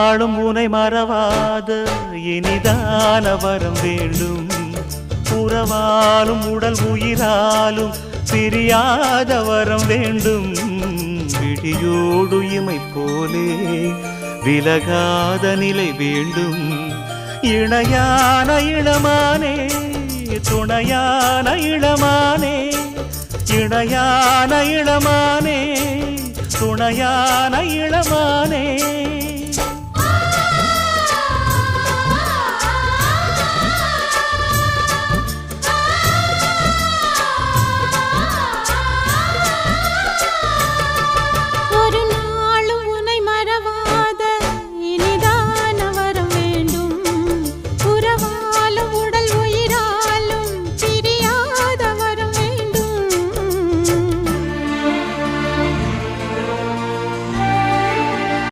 நாளும் உனை மறவாத. இனிதான வரம் வேண்டும். உறவாலும் உடல் உயிராலும் பிரியாத வரம் வேண்டும். விடியோடு இமை போலே விலகாத நிலை வேண்டும். இணையான இளமானே துணையான இளமானே இணையான இளமானே துணையான இளமானே.